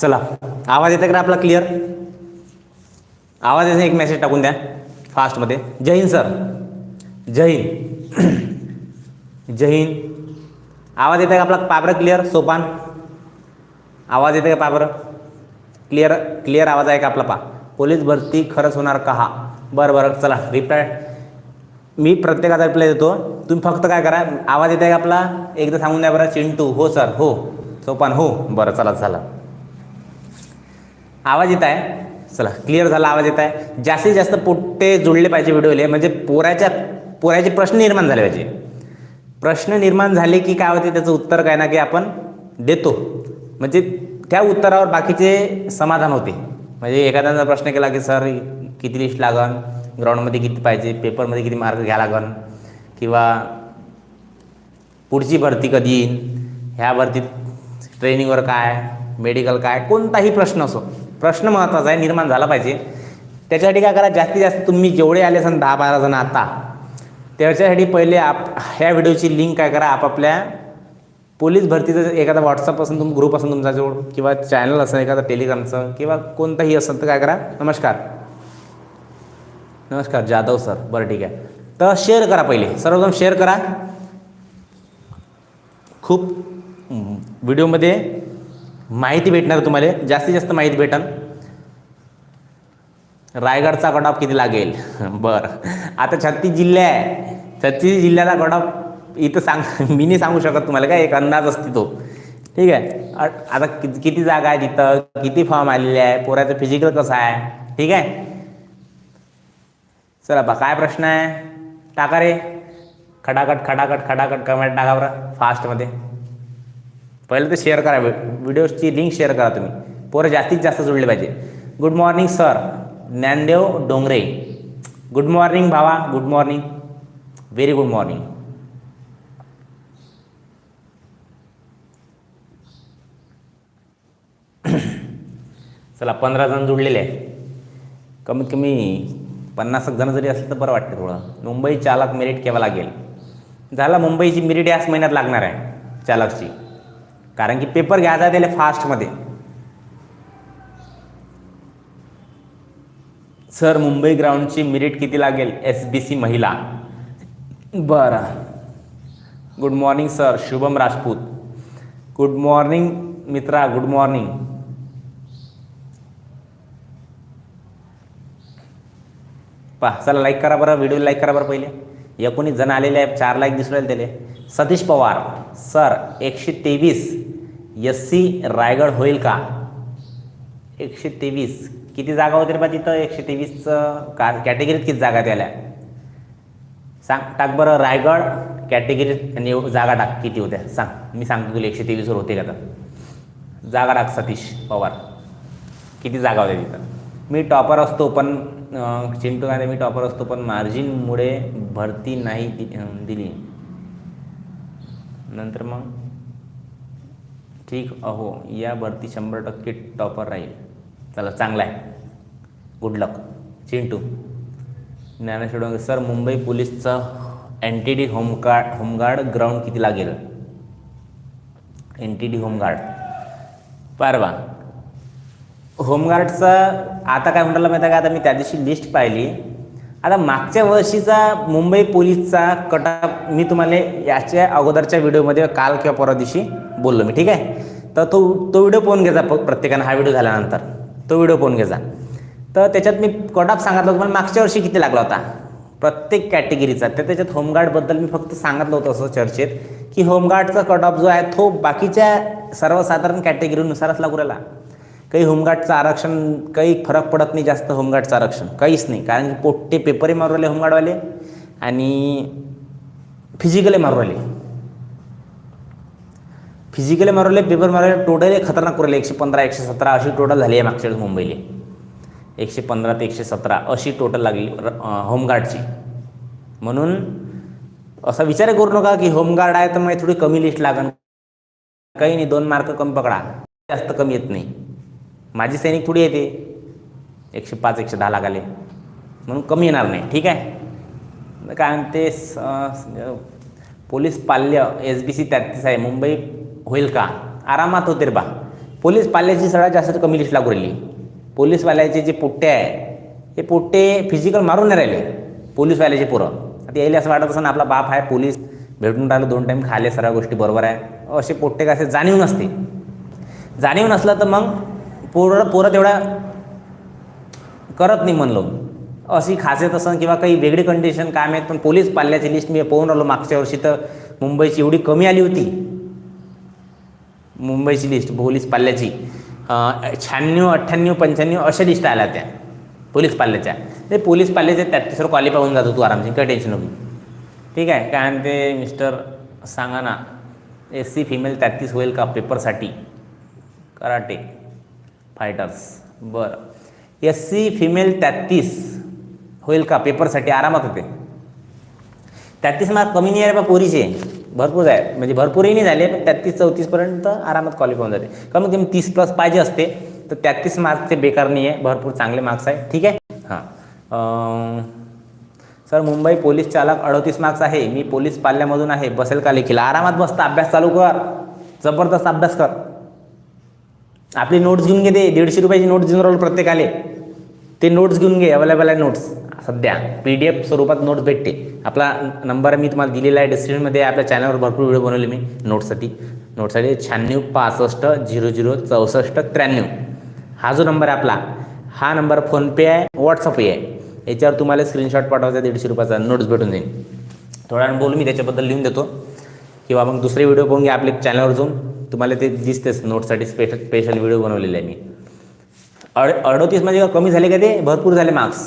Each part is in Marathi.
चला. आवाज येते का आपला क्लिअर आवाज येते एक मेसेज टाकून द्या. फास्टमध्ये जय हिंद सर जय हिंद. जय हिंद. आवाज येते का आपला? पाबरं क्लिअर सोपान. आवाज येते का पाबरं? क्लिअर क्लिअर आवाज आहे का आपला? पा पोलीस भरती खरंच होणार का? हा. बरं बरं. चला. रिप्लाय मी प्रत्येकाचा रिप्लाय देतो. तुम्ही फक्त काय करा. आवाज येत आहे का आपला? एकदा सांगून द्या बरं. चिंटू. हो सर हो. सोपान. हो. बरं. चला चला. आवाज येत आहे? चला क्लिअर झाला आवाज येत आहे. जास्तीत जास्त पोट्टे जुळले पाहिजे व्हिडिओले म्हणजे पोराच्या पोराचे प्रश्न निर्माण झाले पाहिजे. प्रश्न निर्माण झाले की काय होते त्याचं उत्तर काय ना की आपण देतो. म्हणजे त्या उत्तरावर बाकीचे समाधान होते. म्हणजे एखाद्याचा प्रश्न केला की सर किती लिस्ट लागन? ग्राउंडमध्ये किती पाहिजे? पेपरमध्ये किती मार्क घ्या लागन? किंवा पुढची भरती कधी येईन ह्या भरतीत ट्रेनिंगवर काय? मेडिकल काय? कोणताही प्रश्न असो. प्रश्न महत्त्वाचा आहे निर्माण झाला पाहिजे. त्याच्यासाठी काय करा जास्तीत जास्त तुम्ही जेवढे आले असाल दहा बारा जण आता त्याच्यासाठी पहिले आप ह्या व्हिडिओची लिंक काय करा आपापल्या पोलीस भरतीचं एखादा व्हॉट्सअप असेल तुम ग्रुप असेल तुमच्याजवळ किंवा चॅनल असेल एखादा टेलिग्रामचं किंवा कोणतंही असेल तर काय करा नमस्कार. नमस्कार जाधव सर. बरं ठीक आहे. तर शेअर करा पहिले. सर्वप्रथम शेअर करा. खूप व्हिडिओमध्ये माहिती भेटणार तुम्हाला. जास्तीत जास्त माहिती भेटन रायगडचा कट ऑफ किती लागेल? बरं. आता छत्तीस जिल्हे आहे. छत्तीस जिल्ह्याचा कट ऑफ इथं सांग मी नाही सांगू शकत तुम्हाला काय एक अंदाज असते तो. ठीक आहे? आता कि- किती जागा आहे तिथं किती फॉर्म आलेले आहे? पोराचं फिजिकल कसं आहे? ठीक आहे? चला बा काय प्रश्न आहे? टाका रे. खटाखट खटाखट खडाकट कमेंट टाका बरं. फास्टमध्ये पहिलं तर शेअर करा व्हिडिओची लिंक शेअर करा तुम्ही. पोरं जास्तीत जास्त जोडले पाहिजे. Good morning sir Dnyandev Dongre. Good morning भावा. Good morning very good morning चला पंधरा जण जुळलेले आहे कमीत कमी पन्नास एक जण जरी असलं तर बरं वाटतं थोडं. मुंबई चालक मेरिट केव्हा लागेल. झाला मुंबईची मेरिट याच महिन्यात लागणार आहे चालकची. कारण की पेपर घ्यायचा त्याला फास्टमध्ये सर मुंबई ग्राउंडची मिरिट किती लागेल? एस बी सी महिला. बरं. Good morning sir Shubham Rajput. Good morning मित्रा. गुड मॉर्निंग पहा चला लाईक करा बरं. व्हिडिओ लाईक करा बरं पहिले. एकोणीस जण आलेले आहेत. चार लाईक दिसून राहिले त्याले. सतीश पवार. सर एकशे तेवीस. एस सी रायगड होईल का? एकशे तेवीस. किती जागा होते रे बा तिथं? एकशे तेवीसचं का कॅटेगरीत किती जागा त्याला सांग टाक बरं रायगड कॅटेगरीत आणि जागा टाक. किती होत्या? सांग. मी सांगतो तुला एकशे तेवीसवर होते का तर जागा टाक सतीश पवार. किती जागा होत्या तिथं? मी टॉपर असतो पण चिंटू गांधी मी टॉपर असतो पण मार्जिनमुळे भरती नाही दि- दिली. नंतर मग? ठीक अहो या भरती शंभर टक्के टॉपर राहील. चला चांगला आहे. Good luck Chintu. Dnyaneshwar sir Mumbai पोलीसचं N T D home guard home guard ground किती लागेल? N T D home guard. परवा. होमगार्डचं आता काय म्हणाला माहिती आहे का? आता मी त्या दिवशी लिस्ट पाहिली. आता मागच्या वर्षीचा मुंबई पोलीसचा कटअप मी तुम्हाला याच्या अगोदरच्या व्हिडिओमध्ये काल किंवा परवा दिवशी बोललो मी ठीक आहे? तर तो तो व्हिडिओ पाहून घ्यायचा प- प्रत्येकानं हा व्हिडिओ झाल्यानंतर. तो व्हिडिओ पाहून घ्यायचा तर त्याच्यात मी कटअप सांगितलं होतं पण मागच्या वर्षी किती लागला होता? प्रत्येक कॅटेगरीचा तर त्याच्यात होमगार्डबद्दल मी फक्त सांगितलं होतं असं चर्चेत की होमगार्डचा कटऑफ जो आहे तो बाकीच्या सर्वसाधारण कॅटेगरीनुसारच लागू राहिला. काही होमगार्डचं आरक्षण काही फरक पडत नाही जास्त होमगार्डचं आरक्षण. काहीच नाही कारण की पोट्टे पेपरही मारू राहिले होमगार्डवाले आणि फिजिकली मारू राहिले. फिजिकली मारवले पेपर मारवले टोटल टोटली खतरनाक करू एकशे पंधरा एकशे सतरा अशी टोटल झाली आहे मागच्या वेळेस मुंबईला. एकशे पंधरा ते एकशे सतरा अशी टोटल लागली र- होमगार्डची म्हणून असा विचार करू नका की होमगार्ड आहे तर मग थोडी कमी लिस्ट लागन. काही नाही दोन मार्क कमी पकडा. जास्त कमी येत नाही. माझी सैनिक थोडी येते. एकशे पाच एकशे दहा लागाले. म्हणून कमी येणार नाही ठीक आहे? काय म्हणते स- पोलीस पाल्य एस बी सी तेहतीस आहे. मुंबई होईल का? आरामात होते रे बा. पोलीस पाल्याची सगळ्यात जास्त कमी लिस्ट लागू राहिली. पोलीसवाल्याचे जे पोट्टे आहे हे पोट्टे फिजिकल मारून नाही राहिले. पोलीसवाल्याचे पोरं. आता यायला असं वाटत असं आपला बाप आहे पोलीस. भेटून राहिलो दोन टाईम खाले सर्व गोष्टी बरोबर आहे. असे पोट्टे का असे जाणीव नसते. जाणीव नसलं तर मग पोरं पोरं तेवढा करत नाही म्हणलो. अशी खासियत असं किंवा काही वेगळी कंडिशन काम आहेत पण पोलीस पाल्याची लिस्ट मी पाहून राहिलो मागच्या वर्षी तर. मुंबईची एवढी कमी आली होती. मुंबईची लिस्ट पोलीस पाल्याची. शहाण्णव अठ्ठ्याण्णव पंच्याण्णव अशा लिस्ट आल्या त्या पोलीस पाल्याच्या. ते पोलीस पाल्याच्या तेहतीसवर क्वालिफाय होऊन जातो तू आरामशी काही टेन्शन नको. ठीक आहे काय म्हणते मिस्टर सांगा ना एस सी फिमेल तेहतीस होईल का पेपरसाठी कराटे फायटर्स बरं. एस सी फिमेल तेहतीस होईल का पेपरसाठी आरामात होते. तेहतीस मार्क कमी नाही आहे बा पोरीचे. भरपूर आहे. म्हणजे भरपूरही नाही झाले पण तेहतीस चौतीसपर्यंत आरामात क्वालिफाय होऊन जाते. कमीत कमी तीस प्लस पाहिजे असते तर तेहतीस मार्क्स ते बेकार नाही आहे. भरपूर चांगले मार्क्स आहे. ठीक आहे? हां. सर मुंबई पोलीस चालक अडतीस मार्क्स आहे. मी पोलीस पाल्यामधून आहे. बसेल का लेखील? आरामात बसता अभ्यास चालू कर. जबरदस्त अभ्यास कर. आपली नोट्स घेऊन घे ते. दीडशे रुपयाची नोट्स घेऊन राहिलो प्रत्येकाले. ते नोट्स घेऊन घे. अवेलेबल आहे नोट्स सध्या पी डी एफ स्वरूपात नोट्स भेटते. आपला नंबर मी तुम्हाला दिलेला आहे डिस्क्रिप्शनमध्ये आपल्या चॅनलवर भरपूर व्हिडिओ बनवले मी नोट्ससाठी नोट्ससाठी शहाण्णव पासष्ट झिरो झिरो चौसष्ट त्र्याण्णव. हा जो नंबर आहे आपला हा नंबर फोनपे आहे व्हॉट्सअपही आहे. याच्यावर तुम्हाला स्क्रीनशॉट पाठवायचा दीडशे रुपयाचा नोट्स भेटून जाईल. थोड्या वेळ बोलू मी त्याच्याबद्दल लिहून देतो. किंवा मग दुसरे व्हिडिओ पाहून घ्या आपल्या चॅनलवर जाऊन. तुम्हाला ते दिसतेच नोटसाठी स्पेशल स्पेशल व्हिडिओ बनवलेले आहे मी. अड अडतीस म्हणजे कमी झाले का ते? भरपूर झाले मार्क्स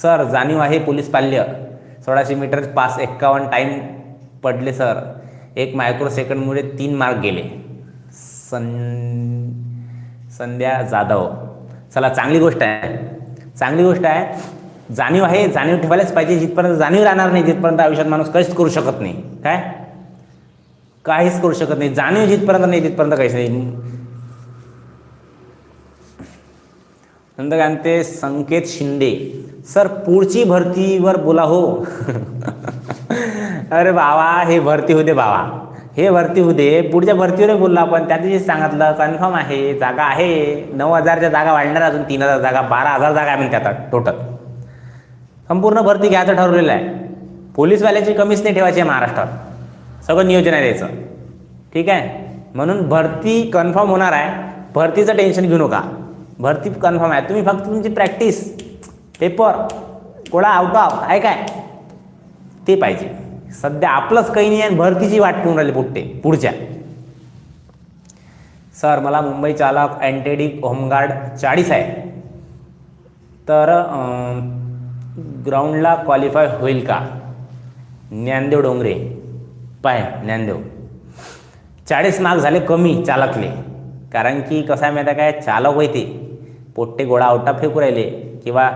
सर जाणीव आहे पोलीस पाल्य. सोळाशे मीटर पास एक्कावन्न टाईम पडले सर. एक मायक्रो सेकंडमुळे तीन मार्क गेले. सं संध्या जाधव. चला चांगली गोष्ट आहे. चांगली गोष्ट आहे. जाणीव आहे जाणीव ठेवायलाच पाहिजे. जिथपर्यंत जाणीव राहणार नाही जिथपर्यंत आयुष्यात माणूस काहीच करू शकत नाही. काय? काहीच करू शकत नाही. जाणीव जिथपर्यंत नाही तिथपर्यंत काहीच नाही. नंतर काय म्हणते संकेत शिंदे. सर पुढची भरतीवर बोला हो. अरे बाबा हे भरती होते बाबा. हे भरती होते पुढच्या भरतीवर बोललो आपण. त्या दिवशी सांगितलं कन्फर्म आहे जागा आहे. नऊ हजारच्या जागा वाढणार अजून तीन हजार जागा बारा हजार जागा आहे म्हणते आता टोटल संपूर्ण भरती घ्यायचं ठरवलेलं आहे. पोलीसवाल्याची कमीच नाही ठेवायची आहे महाराष्ट्रात. सगळं नियोजन आहे द्यायचं ठीक आहे? म्हणून भरती कन्फर्म होणार आहे. भरतीचं टेन्शन घेऊ नका. भरती कन्फर्म आहे. तुम्ही फक्त तुमची प्रॅक्टिस पेपर कोळा आउट ऑफ आहे काय? ते पाहिजे. सध्या आपलंच काही नाही आहे भरतीची वाट पाहून राहिली पुढते पुढच्या. सर मला मुंबई चालक अँटेडिक होमगार्ड चाळीस आहे. तर ग्राउंडला क्वालिफाय होईल का? ज्ञानदेव डोंगरे. पाय ज्ञानदेव. चाळीस मार्क झाले कमी चालकले. कारण की कसं आहे माहिती आहे काय? चालक होते. पोट्टे गोळा आवटा फेकू राहिले. किंवा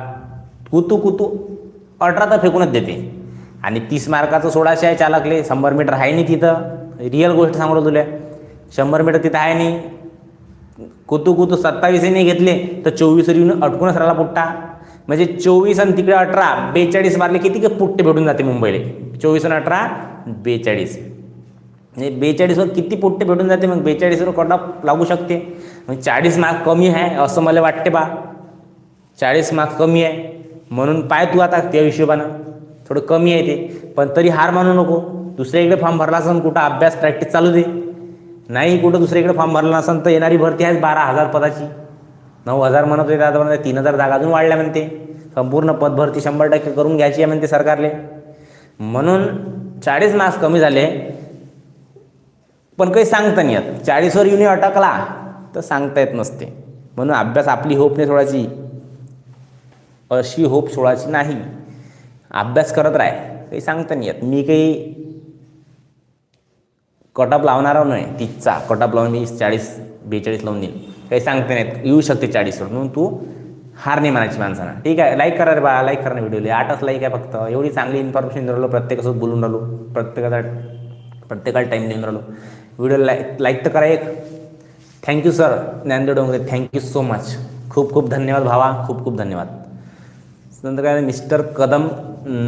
कुतू कुतू अठरा तर फेकूनच देते. आणि तीस मार्काचं सोळाशे आहे चालकले शंभर मीटर आहे नाही तिथं. रिअल गोष्ट सांगतो तुला. शंभर मीटर तिथं आहे नाही. कुतू कुतू सत्तावीसही घेतले तर चोवीस येऊन अटकूनच राहिला पुट्टा. म्हणजे चोवीस आणि तिकडे अठरा बेचाळीस मारले किती का पुट्टे भेटून जाते मुंबईला. चोवीस आणि अठरा बेचाळीस. म्हणजे बेचाळीसवर किती पुट्टे भेटून जाते मग बेचाळीसवर कट लागू शकते? म्हणजे चाळीस मार्क कमी आहे असं मला वाटते बा. चाळीस मार्क कमी आहे. म्हणून पाय तू आता त्या हिशोबानं. थोडं कमी आहे ते. पण तरी हार मानू नको. दुसऱ्या फॉर्म भरला असेल कुठं अभ्यास प्रॅक्टिस चालू दे. नाही कुठं दुसरीकडे फॉर्म भरला नसेल तर येणारी भरती आहेच बारा हजार पदाची. नऊ हजार म्हणत होते आता म्हणते तीन हजार जागा अजून वाढल्या म्हणते. संपूर्ण पदभरती शंभर टक्के करून घ्यायची आहे म्हणते सरकारले. म्हणून चाळीस मार्क्स कमी झाले. पण काही सांगता नाही येत. चाळीसवर युनिट अटकला तर सांगता येत नसते. म्हणून अभ्यास आपली होप नाही थोडाची अशी होप सोडायची नाही. अभ्यास करत राह. काही सांगता नाही येत. मी काही कटअप लावणार नाही. तीसचा कटअप लावून मी चाळीस बेचाळीस लावून देईन. काही सांगता नाहीत येऊ शकते चाळीसवर. म्हणून तू हार नाही मानायची माणसांना ठीक आहे? लाईक करा रे बा लाईक करा व्हिडिओले आठच लाईक आहे फक्त. एवढी चांगली इन्फॉर्मेशन देऊन राहिलो. प्रत्येकासोबत बोलून राहिलो. प्रत्येकाचा प्रत्येकाला टाईम देऊन राहिलो. व्हिडिओ लाईक लाईक तर करा एक. Thank you sir Dnyandev Dongre thank you so much खूप खूप धन्यवाद भावा. खूप खूप धन्यवाद. नंतर काय मिस्टर कदम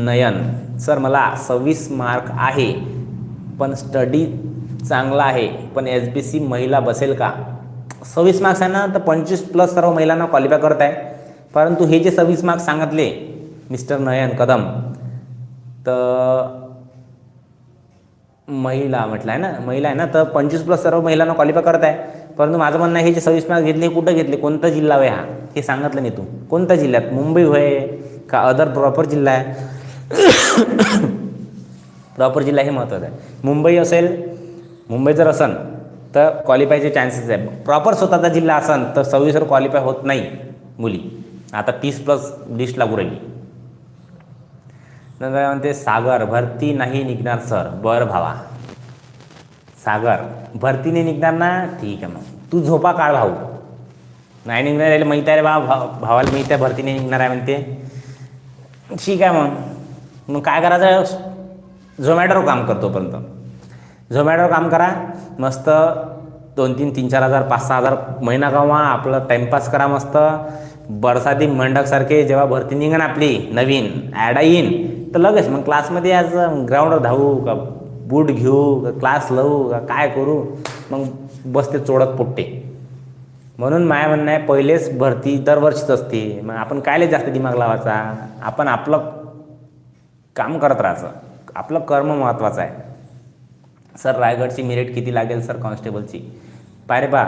नयन. सर मला सव्वीस मार्क आहे पण स्टडी चांगला आहे पण एस बी सी महिला बसेल का? सव्वीस मार्क्स आहे ना तर पंचवीस प्लस सर्व महिलांना क्वालिफाय करत आहे परंतु हे जे सव्वीस मार्क्स सांगितले मिस्टर नयन कदम तर महिला म्हटलं आहे ना महिला आहे ना तर पंचवीस प्लस सर्व महिलांना क्वालिफाय करत आहे परंतु माझं म्हणणं आहे हे जे सव्वीस मार्क्स घेतले कुठं घेतले? कोणता जिल्हा आहे हा? हे सांगितलं नाही तू कोणत्या जिल्ह्यात? मुंबई होय का अदर प्रॉपर जिल्हा आहे? प्रॉपर जिल्हा हे महत्त्वाचं आहे. मुंबई असेल मुंबई जर असन तर क्वालिफायचे चान्सेस आहे. प्रॉपर स्वतःचा जिल्हा असन तर सव्वीसवर क्वालिफाय होत नाही मुली. आता तीस प्लस लिस्ट लागू राहिली. नंतर काय म्हणते? सागर भरती नाही निघणार सर बरं भावा. सागर भरतीने निघणार ना? ठीक आहे मग. तू झोपा काढ भाऊ. नाही निघणार याला माहीत आहे रे बा भावाला माहीत आहे भरतीने निघणार आहे म्हणते. ठीक आहे मग. मग काय करायचं? झोमॅटोवर काम करतो पर्यंत झोमॅटोवर काम करा. मस्त दोन तीन तीन चार हजार पाच सहा हजार महिना कमा आपलं टाईमपास करा मस्त. बरसाती मंडकसारखे जेव्हा भरती निघन आपली नवीन ॲड येईन तर लगेच मग क्लासमध्ये आज ग्राउंडवर धावू का बूट घेऊ का क्लास लावू का काय करू? मग बसते चोडत पोट्टे. म्हणून माया म्हणणं आहे पहिलेच भरती दरवर्षीच असते. मग आपण कायले जास्त दिमाग लावायचा? आपण आपलं काम करत राहायचं. आपलं कर्म महत्त्वाचं आहे. सर रायगडची मेरिट किती लागेल सर कॉन्स्टेबलची? पाय रे बा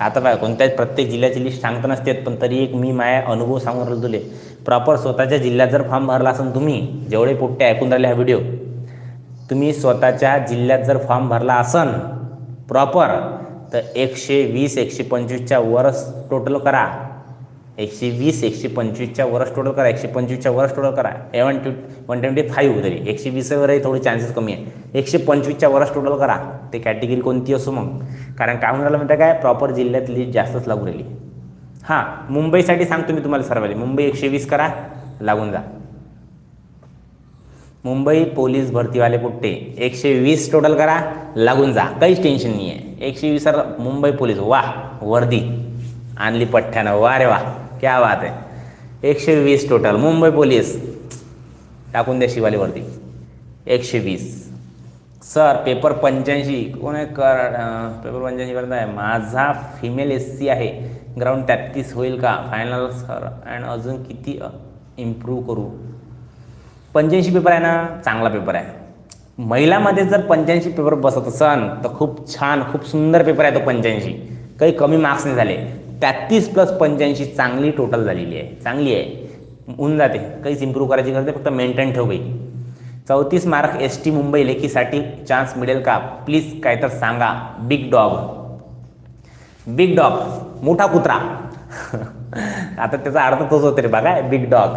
आता बा कोणत्याच प्रत्येक जिल्ह्याची लिस्ट सांगता नसतेत पण तरी एक मी माया अनुभव सांगून राहिलो तुले. प्रॉपर स्वतःच्या जिल्ह्यात जर फॉर्म भरला असेल तुम्ही जेवढे पोट्टे ऐकून राहिले हा व्हिडिओ तुम्ही स्वतःच्या जिल्ह्यात जर फॉर्म भरला असन प्रॉपर तर एकशे वीस एकशे पंचवीसच्या वरच टोटल करा. एकशे वीस एकशे पंचवीसच्या वरच टोटल करा. एकशे पंचवीसच्या वरच टोटल करा. Even to one twenty five तरी. एकशे वीसवरही थोडी चान्सेस कमी आहे. एकशे पंचवीसच्या वरच टोटल करा. ते कॅटेगरी कोणती असो मग. कारण काय म्हणाला राहिलं म्हणतं काय? प्रॉपर जिल्ह्यात लिस्ट जास्तच लागू राहिली. हां मुंबईसाठी सांगतो मी तुम्हाला सर्वांनी. मुंबई एकशे वीस करा लागून जा. मुंबई पोलीस भरतीवाले पुट्टे. एकशे वीस टोटल करा लागून जा. काहीच टेन्शन नाही आहे एकशे वीस मुंबई पोलीस. वा वर्दी. आणली पठ्ठ्यानं. वा रे वा क्या बात आहे. एकशे वीस टोटल मुंबई पोलीस. टाकून द्या शिवाली वर्दी. एकशे वीस. सर पेपर पंच्याऐंशी. कोण आहे? कर पेपर पंच्याऐंशी आहे. माझा फिमेल एस सी आहे. ग्राउंड तेहतीस होईल का? फायनल सर अँड अजून किती इम्प्रूव्ह करू? पंच्याऐंशी पेपर आहे ना? चांगला पेपर आहे. महिलामध्ये जर पंच्याऐंशी पेपर बसत असन तर खूप छान खूप सुंदर पेपर आहे तो पंच्याऐंशी. काही कमी मार्क्स नाही झाले. तेहत्तीस प्लस पंच्याऐंशी चांगली टोटल झालेली आहे. चांगली आहे. होऊन जाते. काहीच इम्प्रूव्ह करायची गरज नाही. फक्त मेंटेन ठेव बाई. चौतीस मार्क एस टी मुंबई लेखीसाठी चान्स मिळेल का? प्लीज काय तर सांगा. बिग डॉग बिग डॉग मोठा कुत्रा. आता त्याचा अर्थ तोच होतो रे बघा बिग डॉग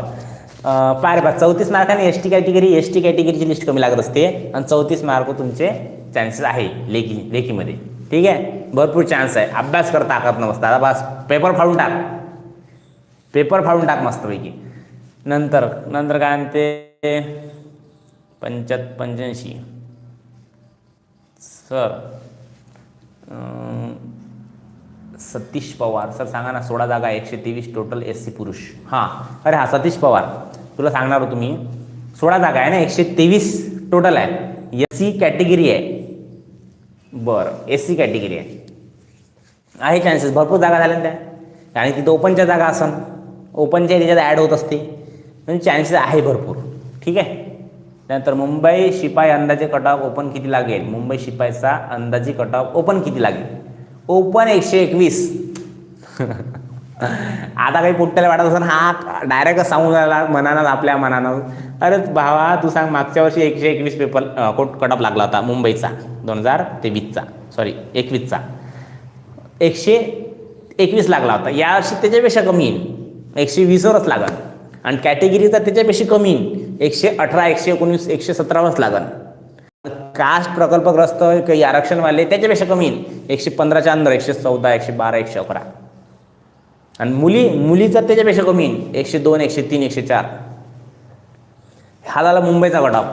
पार बा चौतीस मार्काने S T category S T कॅटेगरीची list कमी लागत असते आणि चौतीस मार्क तुमचे चान्सेस आहे लेखी लेखीमध्ये. ठीक आहे? भरपूर चान्स आहे. अभ्यास करता ताकत नसता बस पेपर फाडून टाक. पेपर फाडून टाक मस्तपैकी. नंतर नंतर काय म्हणते पंच्यात पंच्याऐंशी. सर सतीश पवार. सर सांगा ना सोळा जागा एकशे तेवीस टोटल एस सी पुरुष. हां. अरे हा सतीश पवार. तुला सांगणार होतो मी. सोळा जागा आहे ना एकशे तेवीस टोटल आहे. एस सी कॅटेगरी आहे. बरं एस सी कॅटेगरी आहे. आहे चान्सेस भरपूर जागा झाल्या त्या. आणि तिथं ओपनच्या जागा असन. ओपनच्या त्याच्यात ॲड होत असते म्हणजे चान्सेस आहे भरपूर. ठीक आहे? त्यानंतर मुंबई शिपाई अंदाजे कट ऑफ ओपन किती लागेल? मुंबई शिपाईचा अंदाजे कट ऑफ ओपन किती लागेल? ओपन एकशे एकवीस. आता काही पुट्ट्याला वाटत असेल हा डायरेक्ट सांगून झाला मनानं आपल्या मनानं. अरे भावा तू सांग मागच्या वर्षी एकशे एकवीस पेपर कोट कट ऑफ लागला होता मुंबईचा दोन हजार तेवीसचा. सॉरी एकवीसचा. एकशे एकवीस लागला होता. यावर्षी त्याच्यापेक्षा कमी येईल. एकशे वीसवरच लागल. आणि कॅटेगरीचा त्याच्यापेक्षा कमी येईल. एकशे अठरा एकशे एकोणीस एकशे सतरावरच लागल. कास्ट प्रकल्पग्रस्त काही आरक्षणवाले त्याच्यापेक्षा कमी येईल. एकशे पंधराच्या अंदर एकशे चौदा एकशे बारा एकशे अकरा. आणि मुली मुलीचा त्याच्यापेक्षा कमी एकशे दोन एकशे तीन एकशे चार. हा झाला मुंबईचा गटाव.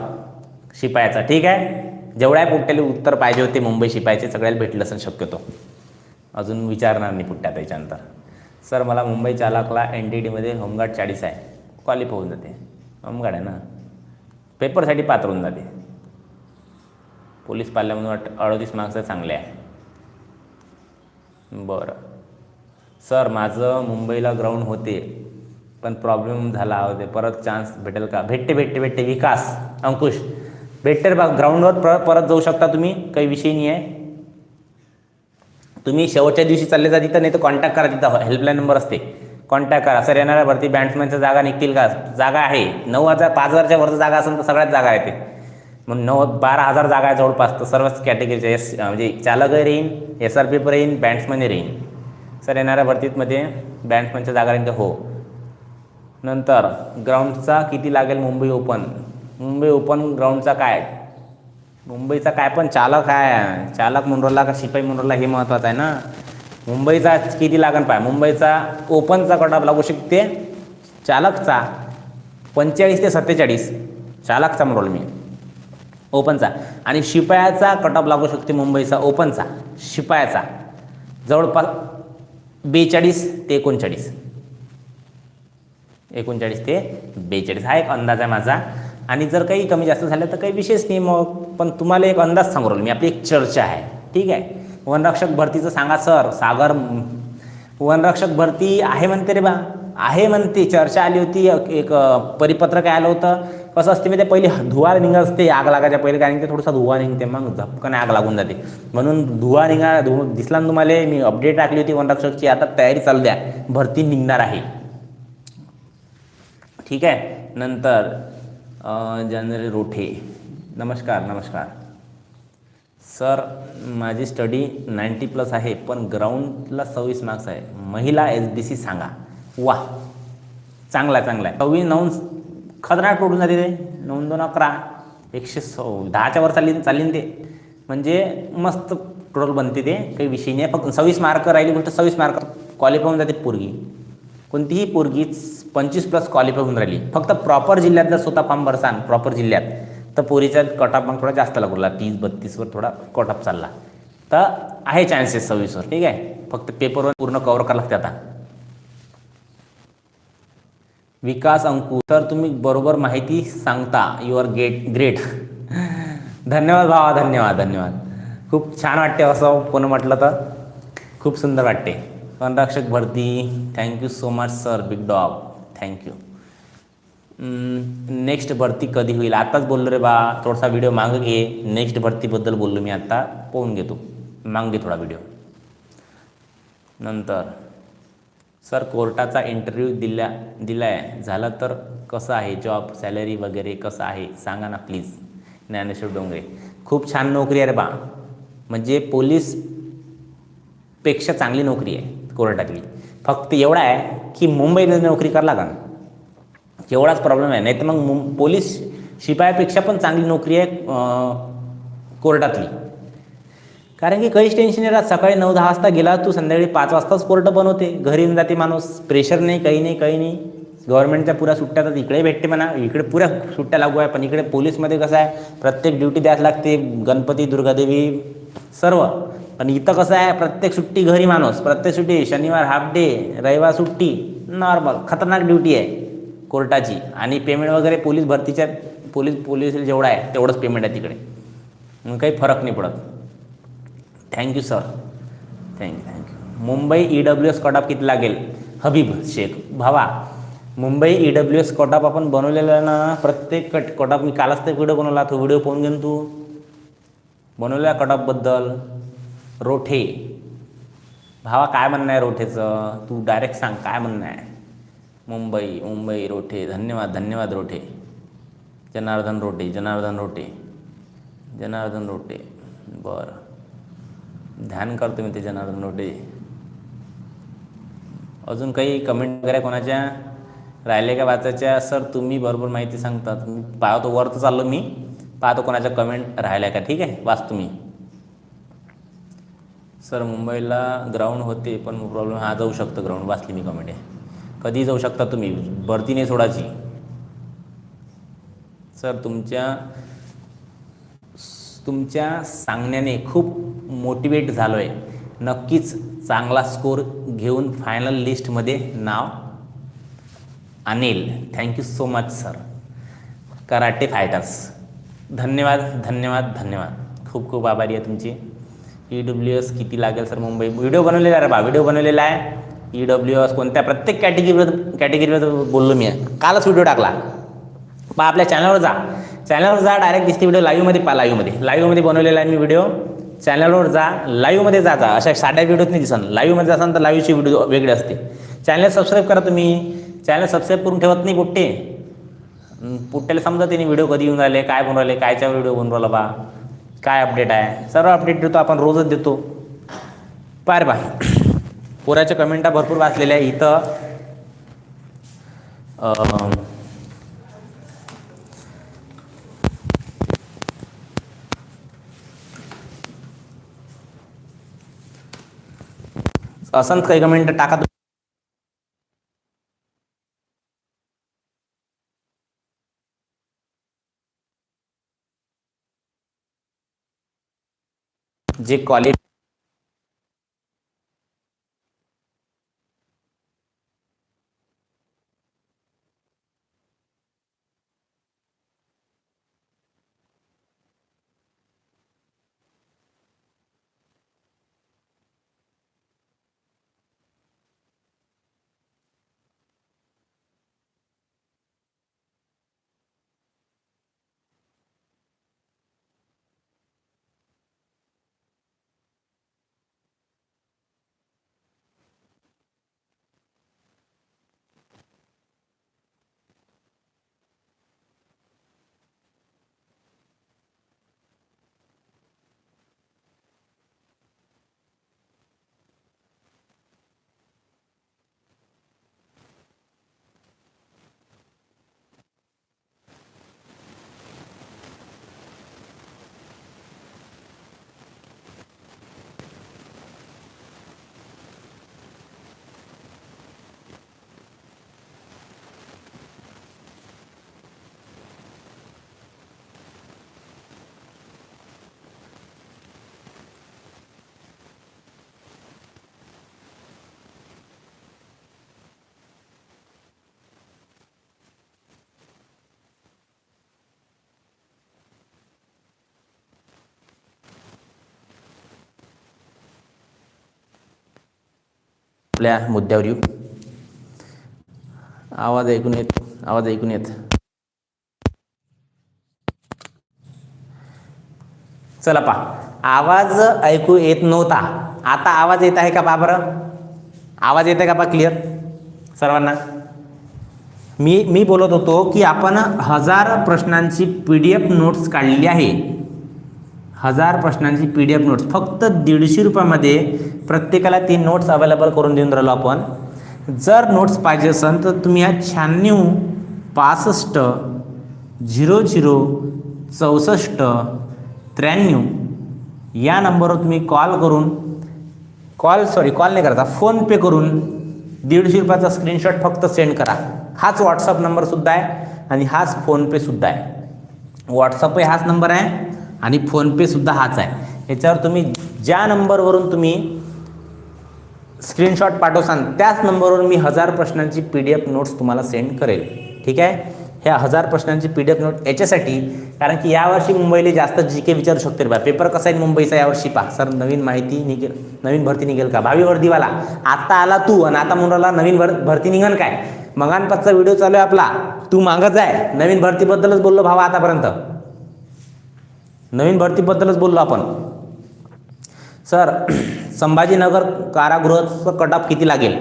शिपायाचा. ठीक आहे? जेवढ्या पुट्ट्याला उत्तर पाहिजे होते मुंबई शिपायचे सगळ्याला भेटलं असं शक्यतो. अजून विचारणार नाही पुट्ट्या त्याच्यानंतर. सर मला मुंबई चालकला एन डी डीमध्ये होमगार्ड चाळीस आहे. क्वालिफ होऊन जाते. होमगार्ड आहे ना? पेपरसाठी पात्र होऊन जाते. पोलीस पाल्यामधून अडतीस मार्क्स चांगले आहे. बरं. सर माझं मुंबईला ग्राउंड होते पण प्रॉब्लेम झाला होते. परत चान्स भेटेल का? भेटते भेटते भेटते. विकास अंकुश भेटते बा ग्राउंडवर परत परत जाऊ शकता तुम्ही. काही विषय नाही आहे तुम्ही शेवटच्या दिवशी चालले जा तिथं नाही तर कॉन्टॅक्ट करा तिथं. हेल्पलाईन नंबर असते. कॉन्टॅक्ट करा. सर येणाऱ्या भरती बॅट्समॅनच्या जागा निघतील का? जागा आहे. नऊ हजार पाच हजारच्या वरचं जागा असेल तर सगळ्याच जागा आहे ते. मग नऊ बारा हजार जागा आहे जवळपास. तर सर्वच कॅटेगरीच्या एस म्हणजे चालकही राहीन एस आर पी पण राहीन बॅट्समॅनही राहीन. सर येणाऱ्या भरतीमध्ये बॅट्समॅनच्या जागा राहील हो. नंतर ग्राउंडचा किती लागेल मुंबई ओपन? मुंबई ओपन ग्राउंडचा काय? मुंबईचा काय पण चालक आहे. चालक म्हणून का शिपाई म्हणून हे महत्त्वाचं आहे ना? मुंबईचा किती लागण पाय? मुंबईचा ओपनचा कटाप लागू शकते चालकचा पंचेचाळीस ते सत्तेचाळीस चालकचा म्हणून मी. ओपनचा. आणि शिपायाचा कटाप लागू शकते मुंबईचा ओपनचा. शिपायाचा. जवळपास बेचाळीस ते एकोणचाळीस. एकोणचाळीस ते बेचाळीस हा एक अंदाज आहे माझा. आणि जर काही कमी जास्त झालं तर काही विशेष नाही मग पण तुम्हाला एक अंदाज सांगू मी आपली एक चर्चा आहे. ठीक आहे? वनरक्षक भरतीचं सांगा सर. सागर वनरक्षक भरती आहे म्हणते रे बा. आहे म्हणते. चर्चा आली होती एक एक, परिपत्रक आलं होतं. कसं असते मी ते पहिले धुवा निघत असते आग लागायच्या पहिले कारण की थोडासा धुवा निघते मग झपकन आग लागून जाते. म्हणून धुवा निघा धु दिसला ना तुम्हाला मी अपडेट टाकली होती वनरक्षकची आता तयारी चालू द्या भरती निघणार आहे. ठीक आहे? नंतर जनरल रोठे. नमस्कार नमस्कार. सर माझी स्टडी नाईंटी प्लस आहे पण ग्राउंडला सव्वीस मार्क्स आहे. महिला एस बी सी सांगा. वा चांगला आहे चांगला. आहे सव्वीस नऊ खतरा टोटून जाते ते? नऊन दोन अकरा. एकशे सव दहाच्या वर चालली चालली ते. म्हणजे मस्त टोटल बनते ते. काही विषय नाही. फक्त सव्वीस मार्क राहिली गोष्ट सव्वीस मार्क क्वालिफाय होऊन जाते पोरगी. कोणतीही पोरगी पंचवीस प्लस क्वालिफाय होऊन राहिली. फक्त प्रॉपर जिल्ह्यात जर स्वतः फॉर्म भरसान प्रॉपर जिल्ह्यात. तर पोरीचा कटअप मग थोडा जास्त लागला. तीस बत्तीसवर थोडा कटअप चालला. तर आहे चान्सेस सव्वीसवर ठीक आहे? फक्त पेपरवर पूर्ण कव्हर करावं लागते आता. विकास अंकू. सर तुम्ही बरोबर माहिती सांगता. युअर आर गेट ग्रेट धन्यवाद भावा धन्यवाद धन्यवाद. खूप छान वाटते असं कोण म्हटलं तर. खूप सुंदर वाटते. वनरक्षक भरती. Thank you so much sir big dog thank you next भरती कधी होईल? आत्ताच बोललो रे बा. थोडासा व्हिडिओ मागं घे. नेक्स्ट भरतीबद्दल बोललो मी आत्ता पोहून घेतो माग घे थोडा व्हिडिओ नंतर. सर कोर्टाचा इंटरव्ह्यू दिला दिला आहे झालं तर कसं आहे जॉब सॅलरी वगैरे कसं आहे? सांगा ना प्लीज ज्ञानेश्वर डोंगरे. खूप छान नोकरी आहे रे बा. म्हणजे पोलीसपेक्षा चांगली नोकरी आहे कोर्टातली. फक्त एवढा आहे की मुंबईमध्ये नोकरी करायला का एवढाच प्रॉब्लेम आहे. नाही तर मग मुं पोलीस शिपायापेक्षा पण चांगली नोकरी आहे कोर्टातली. कारण की काहीच टेन्शन नाही राहत. सकाळी नऊ दहा वाजता गेला तू संध्याकाळी पाच वाजताच कोर्ट बनवते घरी येऊन जाते माणूस. प्रेशर नाही काही नाही काही नाही. गव्हर्नमेंटच्या पुऱ्या सुट्ट्या तर इकडे भेटते म्हणा. इकडे पुऱ्या सुट्ट्या लागू आहे पण इकडे पोलीसमध्ये कसं आहे प्रत्येक ड्युटी द्यायला लागते. गणपती दुर्गादेवी सर्व. पण इथं कसं आहे प्रत्येक सुट्टी घरी माणूस. प्रत्येक सुट्टी शनिवार हाफ डे रविवार सुट्टी नॉर्मल खतरनाक ड्युटी आहे कोर्टाची. आणि पेमेंट वगैरे पोलीस भरतीच्या पोलीस पोलीस जेवढं आहे तेवढंच पेमेंट आहे तिकडे. मग काही फरक नाही पडत. Thank you sir thank you thank you Mumbai E W S cutoff किती लागेल? हबीब शेख भावा. Mumbai E W S cutoff आपण बनवलेला ना प्रत्येक कट कटअप मी कालच ते व्हिडिओ बनवला. तो व्हिडिओ पाहून घेऊन तू. बनवलेल्या कटअपबद्दल रोठे. भावा काय म्हणणं आहे रोठेचं? तू डायरेक्ट सांग काय म्हणणं आहे? मुंबई मुंबई रोठे. धन्यवाद धन्यवाद रोठे. जनार्दन रोटे जनार्दन रोटे जनार्दन रोटे बरं. ध्यान करतो मी ते जनार्दन रोटे अजून काही कमेंट वगैरे कोणाच्या राहिले का वाचायच्या? सर तुम्ही भरपूर माहिती सांगतात तुम्ही पाहतो वर तर चाललो मी. पाहतो कोणाच्या कमेंट राहिल्या का? ठीक आहे? वाचतो मी. सर मुंबईला ग्राउंड होते पण प्रॉब्लेम हा जाऊ शकतो ग्राउंड वाचली मी कमेंट आहे कधी जाऊ शकता तुम्ही? भरती नाही सोडायची. सर तुमच्या तुमच्या सांगण्याने खूप मोटिवेट झालो आहे नक्कीच चांगला स्कोर घेऊन फायनल लिस्टमध्ये नाव आणेल thank you so much sir karate fighters धन्यवाद धन्यवाद धन्यवाद. खूप खूप आभारी आहे तुमची. ई डब्ल्यू एस किती लागेल सर मुंबई. व्हिडिओ बनवलेला आहे रे बा व्हिडिओ बनवलेला आहे. ई डब्ल्यू एस कोणत्या प्रत्येक कॅटेगरीवर कॅटेगरीवर बोललो मी. कालच व्हिडिओ टाकला. बा आपल्या चॅनलवर जा. चॅनलवर जा डायरेक्ट दिसते व्हिडिओ लाईव्हमध्ये पा लाईव्हमध्ये लाईव्हमध्ये बनवलेला आहे मी व्हिडिओ चॅनलवर जा लाईव्हमध्ये जा जा. अशा साध्या व्हिडिओत नाही दिसन लाईव्हमध्ये असाल तर लाईव्हची व्हिडिओ वेगळी असते. चॅनल सबस्क्राईब करा तुम्ही. चॅनल सबस्क्राईब करून ठेवत नाही पोट्टे. पुट्ट्याला समजा त्यांनी व्हिडिओ कधी येऊन राहिले काय बनवून राहिले कायच्या व्हिडिओ बनवून राहिला बा? काय अपडेट आहे? सर्व अपडेट देतो आपण रोजच देतो. पार बा. पोराच्या कमेंटा भरपूर वाचलेल्या आहे. इथं अं, असंच काही कमेंट टाका तुम्ही. जे क्वालिटी आपल्या मुद्द्यावर येऊ. आवाज ऐकून येत आवाज ऐकून येत. चला पा आवाज ऐकू येत नव्हता. आता आवाज येत आहे का पा बरं? आवाज येत आहे का पा क्लिअर सर्वांना? मी मी बोलत होतो की आपण हजार प्रश्नांची पी डी एफ नोट्स काढलेली आहे. हजार प्रश्नांची पी डी एफ नोट्स फक्त दीडशे रुपयामध्ये प्रत्येकाला ती नोट्स अवेलेबल करून देऊन राहिलो आपण. जर नोट्स पाहिजे असेल तर तुम्ही या शहाण्णव पासष्ट झिरो झिरो चौसष्ट त्र्याण्णव या नंबरवर तुम्ही कॉल करून कॉल सॉरी कॉल नाही करायचा फोनपे करून दीडशे रुपयाचा स्क्रीनशॉट फक्त सेंड करा. हाच व्हॉट्सअप नंबरसुद्धा आहे आणि हाच फोनपेसुद्धा आहे. व्हॉट्सअपही हाच नंबर आहे. आणि फोनपेसुद्धा हाच आहे. याच्यावर तुम्ही ज्या नंबरवरून तुम्ही स्क्रीनशॉट पाठवसान त्याच नंबरवरून मी हजार प्रश्नांची पी डी एफ नोट्स तुम्हाला सेंड करेल. ठीक आहे? ह्या हजार प्रश्नांची पी डी एफ नोट याच्यासाठी कारण की यावर्षी मुंबईला जास्त जी के विचारू शकते बा. पेपर कसा आहे मुंबईचा यावर्षी पहा. सर नवीन माहिती निघेल नवीन भरती निघेल का? भावी वर्दीवाला. आता आला तू आणि आता मुलाला नवीन भर भरती निघेल काय? मगानपाचचा व्हिडिओ चालू आहे आपला. तू मागच आहे नवीन भरतीबद्दलच बोललो भावा आतापर्यंत. नवीन भरतीबद्दलच बोललो आपण. सर संभाजीनगर कारागृहाचं कट ऑफ किती लागेल?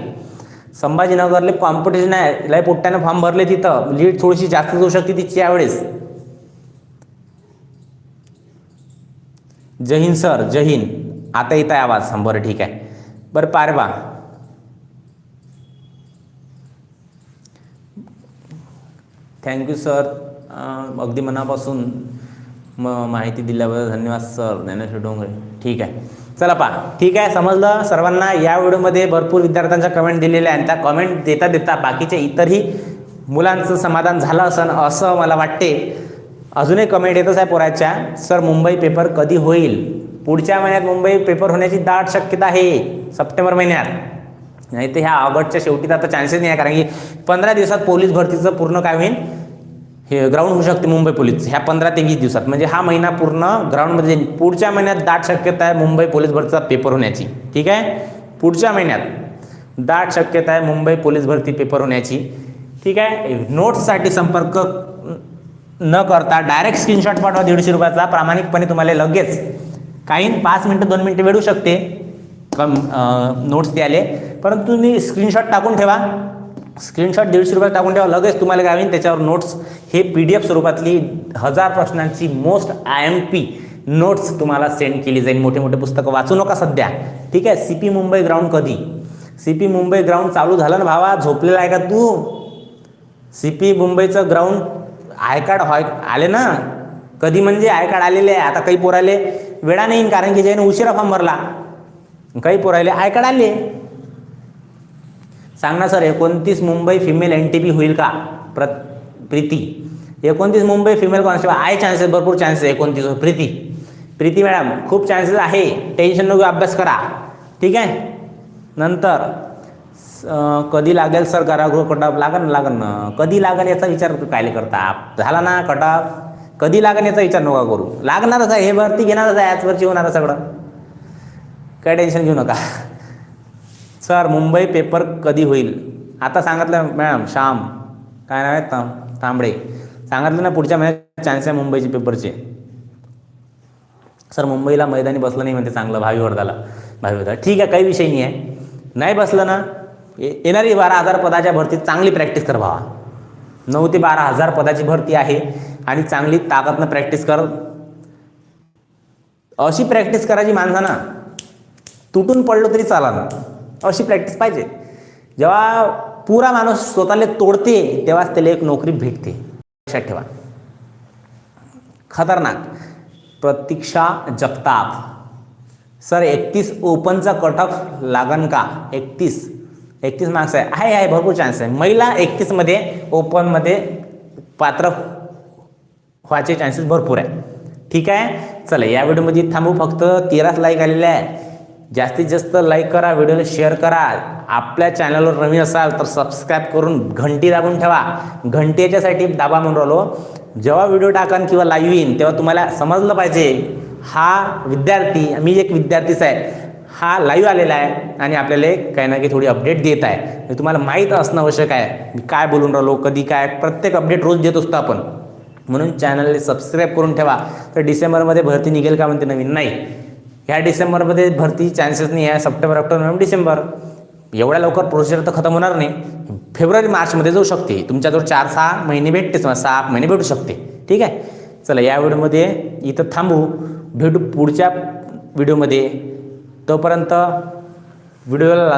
संभाजीनगरले कॉम्पिटिशन आहे लय पोट्ट्यानं फॉर्म भरले तिथं. लीड थोडीशी जास्त जाऊ शकते तिची यावेळेस. जय हिंद सर. जय हिंद. आता येत आहे आवाज. बरं ठीक आहे. बरं पारवा. थँक्यू सर अगदी मनापासून मग माहिती दिल्याबद्दल धन्यवाद सर. ज्ञानेश्वर डोंगरे. ठीक आहे. चला पहा. ठीक आहे समजलं? सर्वांना या व्हिडिओमध्ये भरपूर विद्यार्थ्यांच्या कमेंट दिलेल्या आहेत. त्या कमेंट देता देता बाकीच्या इतरही मुलांचं समाधान झालं असं असं मला वाटते. अजूनही कमेंट येतच आहे पोराच्या. सर मुंबई पेपर कधी होईल? पुढच्या महिन्यात मुंबई पेपर होण्याची दाट शक्यता आहे. सप्टेंबर महिन्यात. नाही तर ह्या ऑगस्टच्या शेवटी तर आता चान्सेस नाही आहे कारण की पंधरा दिवसात पोलीस भरतीचं पूर्ण काय होईल? हे ग्राउंड होऊ शकते मुंबई पोलीस ह्या पंधरा ते वीस दिवसात. म्हणजे हा महिना पूर्ण ग्राउंडमध्ये जाईल. पुढच्या महिन्यात दाट शक्यता आहे मुंबई पोलीस भरतीचा पेपर होण्याची. ठीक आहे? पुढच्या महिन्यात दाट शक्यता आहे मुंबई पोलीस भरती पेपर होण्याची. ठीक आहे? नोट्ससाठी संपर्क न करता डायरेक्ट स्क्रीनशॉट पाठवा. दीडशे रुपयाचा. प्रामाणिकपणे तुम्हाला लगेच काही पाच मिनटं दोन मिनटं वेळू शकते. कम नोट्स द्यायले. परंतु तुम्ही स्क्रीनशॉट टाकून ठेवा. स्क्रीनशॉट दीडशे रुपये टाकून ठेवा. लगेच तुम्हाला काय होईल त्याच्यावर नोट्स हे पी डी एफ स्वरूपातली हजार प्रश्नांची most I M P notes तुम्हाला सेंड केली जाईल. मोठे मोठे पुस्तकं वाचू नका सध्या. ठीक आहे? सी पी मुंबई ग्राउंड कधी? सी पी मुंबई ग्राउंड चालू झालं ना भावा? झोपलेला आहे का तू? सी पी मुंबईचं ग्राउंड आय कार्ड व्हाय आले ना? कधी म्हणजे आय कार्ड आलेले आहे. आता काही पोराले वेळा नाही कारण की ज्याने उशिरा फॉर्म भरला. काही पोरायले आय कार्ड आले. सांग ना सर एकोणतीस Mumbai female N T P होईल का? प्र प्रीती. एकोणतीस मुंबई फिमेल कॉन्स्टेबल आहे चान्सेस भरपूर चान्सेस एकोणतीस प्रीती. प्रीती मॅडम खूप चान्सेस आहे. टेन्शन नको अभ्यास करा. ठीक आहे? नंतर कधी लागेल सर कारागृह कटाप लागन ना लागन ना. कधी लागेल याचा विचार कायले करता? झाला ना कटाप कधी लागेल याचा विचार नका करू. लागणारच आहे हे भरती घेणारच आहे आजवरची होणार आहे सगळं. काय टेन्शन घेऊ नका. सर मुंबई पेपर कधी होईल? आता सांगितलं मॅडम श्याम. काय नाव आहे? तांबडे सांगितलं ना पुढच्या महिन्यात चान्स आहे मुंबईचे पेपरचे. सर मुंबईला मैदानी बसलं नाही म्हणते चांगलं भावी वर्धाला. भावी वर्धा ठीक आहे काही विषय नाही आहे. नाही बसलं ना ये- येणारी बारा हजार पदाच्या भरतीत चांगली प्रॅक्टिस कर भावा. नऊ ते बारा हजार पदाची भरती आहे आणि चांगली ताकदनं प्रॅक्टिस कर. अशी प्रॅक्टिस करायची माणसानं तुटून पडलो तरी चाला ना अशी प्रॅक्टिस पाहिजे. जेव्हा पुरा माणूस स्वतःला तोडते तेव्हाच त्याला एक नोकरी भेटते. लक्षात ठेवा. खतरनाक. प्रतीक्षा जगताप. सर एकतीस ओपनचा कट ऑफ लागन का? एकतीस. एकतीस मार्क्स आहे. आहे आहे भरपूर चान्स आहे. महिला एकतीसमध्ये ओपनमध्ये पात्र व्हायचे चान्सेस भरपूर आहे. ठीक आहे? चला या व्हिडिओमध्ये थांबू. फक्त तेराच लाईक आलेले आहे जास्तीत जास्त लाईक करा व्हिडिओला शेअर करा. आपल्या चॅनलवर नवीन असाल तर सबस्क्राईब करून घंटी दाबून ठेवा. घंटी याच्यासाठी दाबा म्हणून राहिलो. जेव्हा व्हिडिओ टाकन किंवा लाईव्ह येईन तेव्हा तुम्हाला समजलं पाहिजे हा विद्यार्थी मी एक विद्यार्थीच आहे. हा लाईव्ह आलेला आहे आणि आपल्याला एक काही ना काही थोडी अपडेट देत आहे. हे तुम्हाला माहीत असणं आवश्यक आहे. मी काय बोलून राहिलो कधी काय प्रत्येक अपडेट रोज देत असतो आपण. म्हणून चॅनलला सबस्क्राईब करून ठेवा. तर डिसेंबरमध्ये भरती निघेल का म्हणते नवीन? नाही. ह्या डिसेंबरमध्ये भरती चान्सेस नाही आहे. September October November December. एवढ्या लवकर प्रोसिजर तर खतम होणार नाही. फेब्रुवारी मार्चमध्ये जाऊ शकते. तुमच्याजवळ चार सहा महिने भेटते समजा सहा महिने भेटू शकते. ठीक आहे? चला या व्हिडिओमध्ये इथं थांबू. भेटू पुढच्या व्हिडिओमध्ये. तोपर्यंत व्हिडिओला